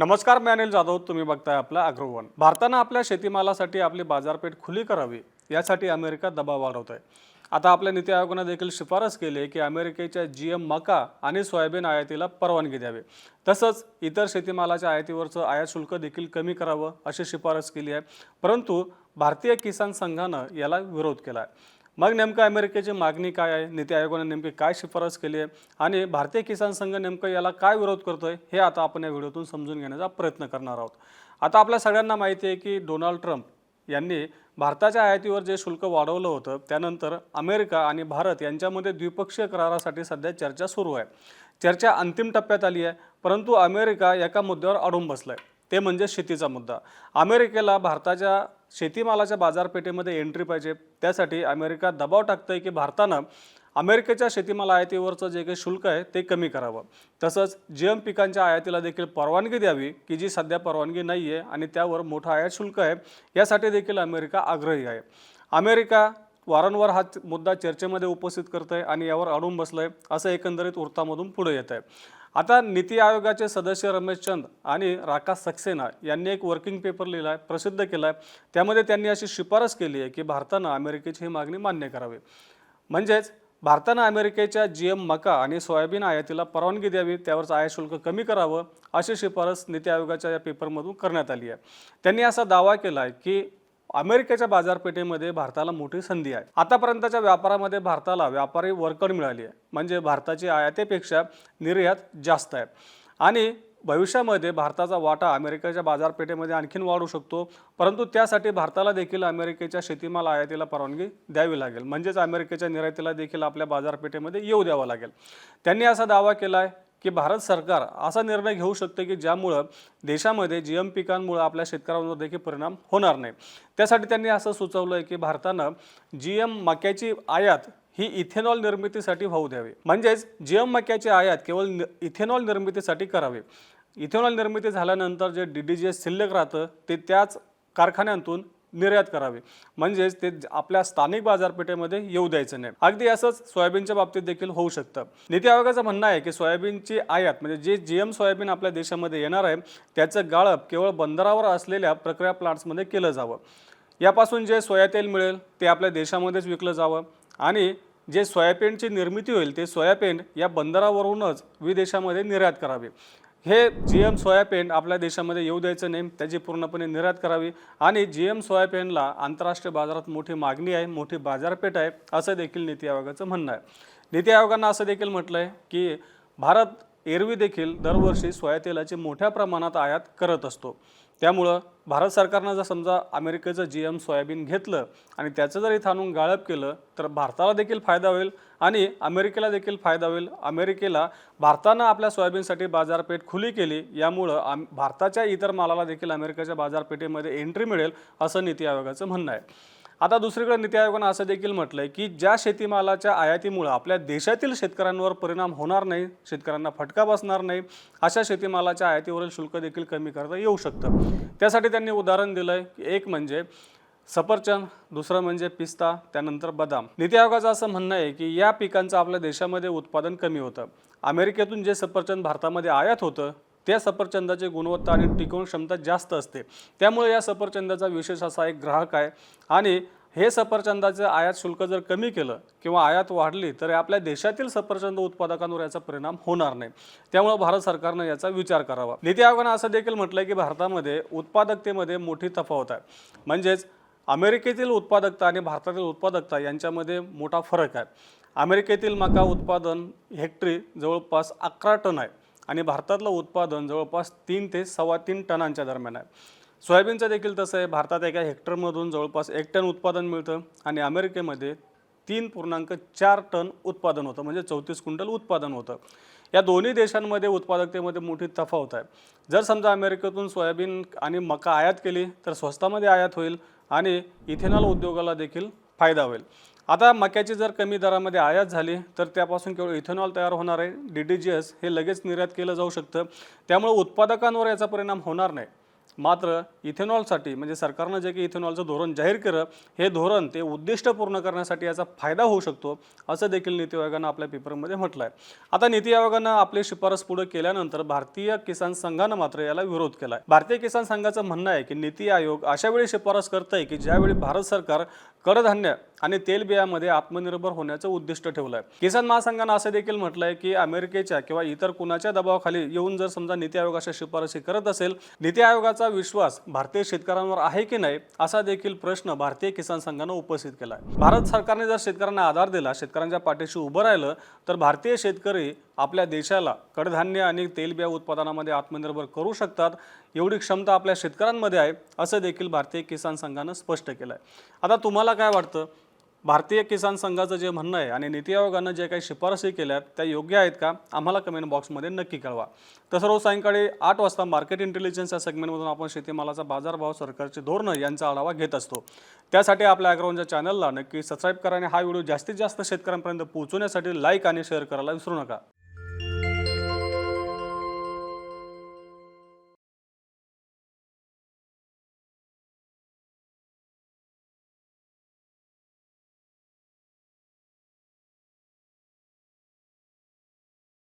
नमस्कार मी अनिल जाधव. तुम्ही बघताय आपला अग्रवन भारतानं आपल्या शेतीमालासाठी आपली बाजारपेठ खुली करावी यासाठी अमेरिका दबाव वाढवत आहे आता आपल्या नीती आयोगानं देखील शिफारस केली आहे की अमेरिकेच्या जी एम मका आणि सोयाबीन आयातीला परवानगी द्यावी. तसंच इतर शेतीमालाच्या आयातीवरचं आयात शुल्क देखील कमी करावं अशी शिफारस केली आहे. परंतु भारतीय किसान संघानं याला विरोध केला आहे मग नेमकं अमेरिकेची मागणी काय आहे? नीती आयोगाने नेमकी काय शिफारस केली आहे? आणि भारतीय किसान संघ नेमकं याला काय विरोध करतो आहे हे आता आपण या व्हिडिओतून समजून घेण्याचा प्रयत्न करणार आहोत. आता आपल्या सगळ्यांना माहिती आहे की डोनाल्ड ट्रम्प यांनी भारताच्या आयातीवर जे शुल्क वाढवलं होतं त्यानंतर अमेरिका आणि भारत यांच्यामध्ये द्विपक्षीय करारासाठी सध्या चर्चा सुरू आहे. चर्चा अंतिम टप्प्यात आली आहे परंतु अमेरिका एका मुद्द्यावर अडून बसलाय. ते म्हणजे शेतीचा मुद्दा. अमेरिकेला भारताच्या शेतीमालाच्या बाजारपेठेमध्ये एंट्री पाहिजे. त्यासाठी अमेरिका दबाव टाकतंय की भारतानं अमेरिकेच्या शेतीमाल आयातीवरचं जे काही शुल्क आहे ते कमी करावं. तसंच जी एम पिकांच्या आयातीला देखील परवानगी द्यावी की जी सध्या परवानगी नाही आहे आणि त्यावर मोठं आयात शुल्क आहे यासाठी देखील अमेरिका आग्रही आहे. अमेरिका वारंवार हा मुद्दा चर्चेमध्ये उपस्थित करत आहे आणि यावर अडून बसलं आहे असं एकंदरीत वृत्तामधून पुढे येत आहे आता नीती आयोगाचे सदस्य रमेश चंद आणि राका सक्सेना यांनी एक वर्किंग पेपर लिहिला आहे प्रसिद्ध केला आहे त्यामध्ये त्यांनी अशी शिफारस केली आहे की भारतानं अमेरिकेची ही मागणी मान्य करावी. म्हणजेच भारतानं अमेरिकेच्या जी एम मका आणि सोयाबीन आयातीला परवानगी द्यावी त्यावरचं आयात शुल्क कमी करावं अशी शिफारस नीती आयोगाच्या या पेपरमधून करण्यात आली आहे. त्यांनी असा दावा केला आहे की अमेरिकेच्या बाजारपेठेमध्ये भारताला मोठी संधी आहे. आतापर्यंतच्या व्यापारामध्ये भारताला व्यापारी वरकड मिळाली आहे. म्हणजे भारताची आयातीपेक्षा निर्यात जास्त आहे. आणि भविष्यामध्ये भारताचा वाटा अमेरिकेच्या बाजारपेठेमध्ये आणखीन वाढू शकतो. परंतु त्यासाठी भारताला देखील अमेरिकेच्या शेतीमाल आयातीला परवानगी द्यावी लागेल. म्हणजेच अमेरिकेच्या निर्यातीला देखील आपल्या बाजारपेठेमध्ये येऊ द्यावं लागेल. त्यांनी असा दावा केला आहे की भारत सरकार असा निर्णय घेऊ शकते की ज्यामुळं देशामध्ये जी एम पिकांमुळं आपल्या शेतकऱ्यांवर देखील परिणाम होणार नाही. त्यासाठी त्यांनी असं सुचवलं आहे की भारतानं जी एम मक्याची आयात ही इथेनॉल निर्मितीसाठी होऊ द्यावी. म्हणजेच जी एम मक्याची आयात केवळ इथेनॉल निर्मितीसाठी करावी. इथेनॉल निर्मिती झाल्यानंतर जे डी डी जी एस शिल्लक राहतं ते त्याच कारखान्यांतून निर्यात करावी. म्हणजेच ते आपल्या स्थानिक बाजारपेठेमध्ये येऊ द्यायचं नाही. अगदी असंच सोयाबीनच्या बाबतीत देखील होऊ शकतं. नीती आयोगाचं म्हणणं आहे की सोयाबीनची आयात म्हणजे जे जी एम सोयाबीन आपल्या देशामध्ये येणार आहे त्याचं गाळप केवळ बंदरावर असलेल्या प्रक्रिया प्लांट्समध्ये केलं जावं. यापासून जे सोया तेल मिळेल ते आपल्या देशामध्येच विकलं जावं आणि जे सोयाबीनची निर्मिती होईल ते सोयाबीन या बंदरावरूनच विदेशामध्ये निर्यात करावी. हे जी एम सोयाबीन आपल्या देशामध्ये येऊ द्यायचं नाही त्याची पूर्णपणे निर्यात करावी. आणि जी एम सोयाबीनला आंतरराष्ट्रीय बाजारात मोठी मागणी आहे मोठी बाजारपेठ आहे असं देखील नीती आयोगाचं म्हणणं आहे. नीती आयोगानं असं देखील म्हटलं आहे की भारत एरवी देखील दरवर्षी सोया तेलाची मोठ्या प्रमाणात आयात करत असतो. त्यामुळं भारत सरकारनं जर समजा अमेरिकेचं जी एम सोयाबीन घेतलं आणि त्याचं जर इथं आणून गाळप केलं तर भारताला देखील फायदा होईल आणि अमेरिकेला देखील फायदा होईल. अमेरिकेला भारतानं आपल्या सोयाबीनसाठी बाजारपेठ खुली केली यामुळं आम भारताच्या इतर मालाला देखील अमेरिकेच्या बाजारपेठेमध्ये एंट्री मिळेल असं नीती आयोगाचं म्हणणं आहे. आता दुसरीकडे नीती आयोगानं असं देखील म्हटलंय की ज्या शेतीमालाच्या आयातीमुळं आपल्या देशातील शेतकऱ्यांवर परिणाम होणार नाही शेतकऱ्यांना फटका बसणार नाही अशा शेतीमालाच्या आयातीवरील शुल्क देखील कमी करता येऊ शकतं. त्यासाठी त्यांनी उदाहरण दिलंय की एक म्हणजे सफरचंद दुसरं म्हणजे पिस्ता त्यानंतर बदाम. नीती आयोगाचं असं म्हणणं आहे की या पिकांचं आपल्या देशामध्ये उत्पादन कमी होतं. अमेरिकेतून जे सफरचंद भारतामध्ये आयात होतं त्या सफरचंदाची गुणवत्ता आणि टिकवून क्षमता जास्त असते. त्यामुळे या सफरचंदाचा विशेष असा एक ग्राहक आहे. आणि हे सफरचंदाचं आयात शुल्क जर कमी केलं किंवा आयात वाढली तर आपल्या देशातील सफरचंद उत्पादकांवर याचा परिणाम होणार नाही. त्यामुळे भारत सरकारनं याचा विचार करावा. नीती आयोगानं असं देखील म्हटलंय की भारतामध्ये उत्पादकतेमध्ये मोठी तफावत आहे. म्हणजेच अमेरिकेतील उत्पादकता आणि भारतातील उत्पादकता यांच्यामध्ये मोठा फरक आहे. अमेरिकेतील मका उत्पादन हेक्टरी जवळपास अकरा टन आहे. आणि भारतातलं उत्पादन जवळपास तीन ते सव्वा तीन टनांच्या दरम्यान आहे. सोयाबीनचं देखील तसं आहे. भारतात एका हेक्टरमधून जवळपास एक टन उत्पादन मिळतं आणि अमेरिकेमध्ये तीन पूर्णांक चार टन उत्पादन होतं म्हणजे चौतीस क्विंटल उत्पादन होतं. या दोन्ही देशांमध्ये उत्पादकतेमध्ये मोठी तफावत आहे. जर समजा अमेरिकेतून सोयाबीन आणि मका आयात केली तर स्वस्तामध्ये आयात होईल आणि इथेनॉल उद्योगाला देखील फायदा होईल. आता मक्याची जर कमी दरामध्ये आयात झाली तर त्यापासून केवळ इथेनॉल तयार होणार आहे. डी डी जी एस हे लगेच निर्यात केलं जाऊ शकतं. त्यामुळे उत्पादकांवर याचा परिणाम होणार नाही. मात्र इथेनॉलसाठी म्हणजे सरकारनं जे काही इथेनॉलचं धोरण जाहीर केलं हे धोरण ते उद्दिष्ट पूर्ण करण्यासाठी याचा फायदा होऊ शकतो असं देखील नीती आयोगानं आपल्या पेपरमध्ये म्हटलं आहे आता नीती आयोगानं आपली शिफारस पुढे केल्यानंतर भारतीय किसान संघानं मात्र याला विरोध केला आहे भारतीय किसान संघाचं म्हणणं आहे की नीती आयोग अशा वेळी शिफारस करत आहे की ज्यावेळी भारत सरकार कडधान्य आणि तेलबियामध्ये आत्मनिर्भर होण्याचं उद्दिष्ट ठेवलं आहे किसान महासंघानं असं देखील म्हटलंय की अमेरिकेच्या किंवा इतर कुणाच्या दबावाखाली येऊन जर समजा नीती आयोगाच्या शिफारशी शिफारसी करत असेल नीती आयोगाचा विश्वास भारतीय शेतकऱ्यांवर आहे की नाही असा देखील प्रश्न भारतीय किसान संघानं उपस्थित केला आहे भारत सरकारने जर शेतकऱ्यांना आधार दिला शेतकऱ्यांच्या पाठीशी उभं राहिलं तर भारतीय शेतकरी आपल्या देशाला कडधान्य आणि तेलबिया उत्पादनामध्ये आत्मनिर्भर करू शकतात एवढी क्षमता आपल्या शेतकऱ्यांमध्ये आहे असं देखील भारतीय किसान संघानं स्पष्ट केलं आहे आता तुम्हाला काय वाटतं? भारतीय किसान संघाचं जे म्हणणं आहे आणि नीती आयोगानं जे काही शिफारसी केल्या आहेत त्या योग्य आहेत का? आम्हाला कमेंट बॉक्समध्ये नक्की कळवा. तसं रोज सायंकाळी आठ वाजता मार्केट इंटेलिजन्स या सेगमेंटमधून आपण शेतीमालाचा बाजारभाव सरकारची धोरणं यांचा आढावा घेत असतो. त्यासाठी आपल्या अग्रवनच्या चॅनलला नक्की सबस्क्राईब करा आणि हा व्हिडिओ जास्तीत जास्त शेतकऱ्यांपर्यंत पोहोचवण्यासाठी लाईक आणि शेअर करायला विसरू नका.